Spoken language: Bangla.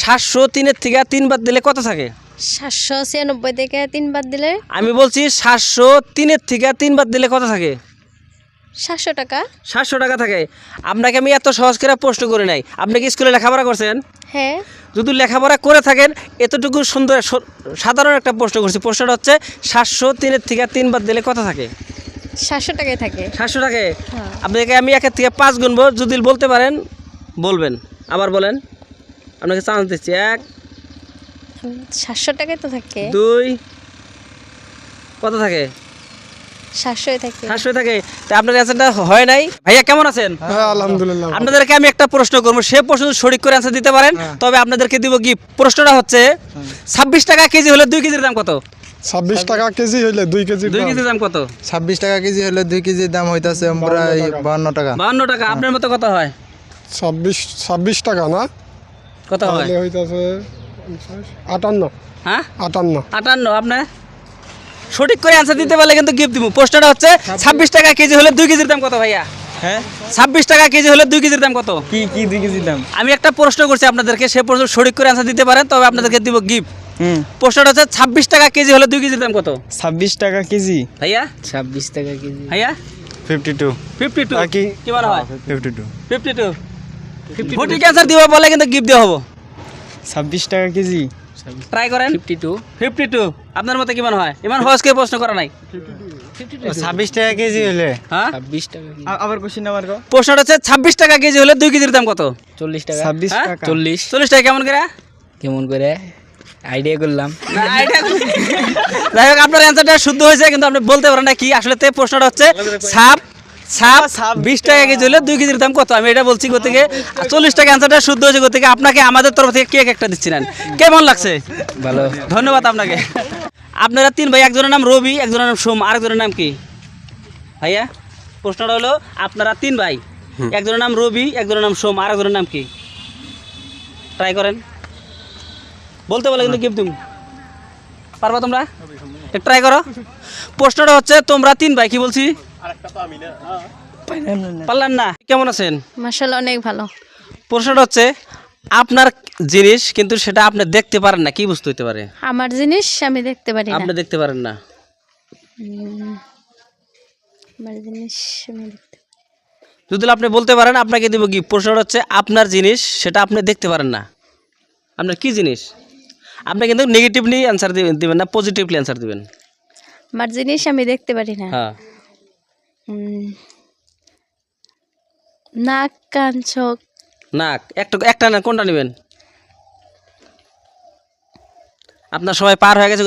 সাতশো তিনের থেকে তিন বাদ দিলে কত থাকে? সাতশো ছিয়ানব্বই থেকে তিন বাদ দিলে? আমি বলছি সাতশো তিনের থেকে তিন বাদ দিলে কত থাকে? সাতশো টাকা। সাতশো টাকা থাকে। আপনাকে আমি এত সহজ করে প্রশ্ন করে নাই। আপনি কি স্কুলে লেখাপড়া করছেন? হ্যাঁ। যদি লেখাপড়া করে থাকেন এতটুকু সুন্দর সাধারণ একটা প্রশ্ন করছি। প্রশ্নটা হচ্ছে সাতশো তিনের থেকে তিন বাদ দিলে কত থাকে? সাতশো টাকায় থাকে। সাতশো টাকায়? হ্যাঁ। আপনাকে আমি একের থেকে পাঁচ গুনবো যদি বলতে পারেন বলবেন। আবার বলেন। আপনাকে চান্স দিচ্ছি এক সাতশো টাকায় তো থাকে। দুই কত থাকে? সাতশোই থাকে। সাতশো থাকে। তা আপনার অ্যান্সারটা হয় নাই? ভাইয়া কেমন আছেন? হ্যাঁ আলহামদুলিল্লাহ আপনাদেরকে আমি একটা প্রশ্ন করব সে প্রশ্ন সঠিক করে অ্যান্সার দিতে পারেন তবে আপনাদেরকে দিব কি প্রশ্নটা হচ্ছে ছাব্বিশ টাকা কেজি হলে দুই কেজির দাম কত? ছাব্বিশ টাকা কেজি হইলে দুই কেজি দুই কেজির দাম কত? ছাব্বিশ টাকা কেজি হলে দুই কেজির দাম হইতাছে প্রায় বাহান্ন টাকা। বাহান্ন টাকা। আপনার মতো কত হয়? ছাব্বিশ ছাব্বিশ টাকা না? কত হয়। হইতাছে আটান্ন। হ্যাঁ? আটান্ন। আটান্ন আপনার সঠিক করে অ্যান্সার দিতে পারলে কিন্তু গিফট দিব প্রশ্নটা হচ্ছে ছাব্বিশ। টাকা কেজি হলে দুই কেজির দাম কত ভাইয়া? হ্যাঁ? ছাব্বিশ টাকা কেজি হলে দুই কেজির দাম কত? কি কি দুই কেজির দাম? আমি একটা প্রশ্ন করছি আপনাদেরকে সে প্রশ্ন সঠিক করে অ্যান্সার দিতে পারেন তবে আপনাদেরকে দিব গিফট হুম। প্রশ্নটা হচ্ছে ছাব্বিশ টাকা কেজি হলে দুই কেজির দাম কত? ছাব্বিশ টাকা কেজি? ভাইয়া? ছাব্বিশ টাকা কেজি। ভাইয়া? ফিফটি টু ফিফটি টু কি? কি মনে হয়? Fifty two fifty two answer দিব বলে কিন্তু গিফট দেওয়া হব। ছাব্বিশ টাকা কেজি। ট্রাই করেন। ফিফটি টু ফিফটি টু আপনার মতে কি মনে হয়? ইমান সহজ করে প্রশ্ন করা নাই। ছাব্বিশ টাকা কেজি হলে। হ্যাঁ? আবার কোশ্চিন কো প্রশ্নটা হচ্ছে ছাব্বিশ টাকা কেজি হলে দুই কেজির দাম কত? চল্লিশ টাকা। ছাব্বিশ হ্যাঁ? টাকা। চল্লিশ। চল্লিশ টাকা কেমন করে? কেমন করে? আইডিয়া করলাম। না, যাই হোক আপনার অ্যান্সারটা শুদ্ধ হয়েছে কিন্তু আপনি বলতে পারেন না কি। আসলে তে প্রশ্নটা হচ্ছে সাপ সাপ বিশ টাকা কেজি হলে দুই কেজির দাম কত? আমি এটা বলছি কোথেকে চল্লিশ টাকা অ্যান্সারটা শুদ্ধ হয়েছে কোথেকে আপনাকে আমাদের তরফ থেকে কেক একটা দিচ্ছিলেন কেমন লাগছে? ভালো। ধন্যবাদ আপনাকে। আপনারা তিন ভাই একজনের নাম রবি একজনের নাম সোম আরেকজনের নাম কি? ভাইয়া প্রশ্নটা হলো আপনারা তিন ভাই একজনের নাম রবি একজনের নাম সোম আরেকজনের নাম কি? ট্রাই করেন। বলতে বলে কিন্তু গিফট তুমি। পারবা তোমরা? ট্রাই করো। প্রশ্নটা হচ্ছে তোমরা তিন ভাই কি বলছি? পারলেন না। কেমন আছেন? মাসাল্লাহ অনেক ভালো। প্রশ্নটা হচ্ছে আপনার জিনিস কিন্তু সেটা আপনি দেখতে পারেন না কি বুঝতে হইতে পারে? আমার জিনিস আমি দেখতে পারি না। আপনি দেখতে পারেন না। আমার জিনিস আমি দেখতে যদি আপনি বলতে পারেন আপনাকে দিব কি? প্রশ্নটা হচ্ছে আপনার জিনিস সেটা আপনি দেখতে পারেন না। আপনার কি জিনিস? আপনি কিন্তু নেগেটিভলি অ্যান্সার দিবেন না পজিটিভলি অ্যান্সার দিবেন। আমার জিনিস আমি দেখতে পারি না। হ্যাঁ। নাক কান চোখ। নাক। একটা একটা না কোনটা নেবেন? আপনার সবাই পার হয়ে গেছে।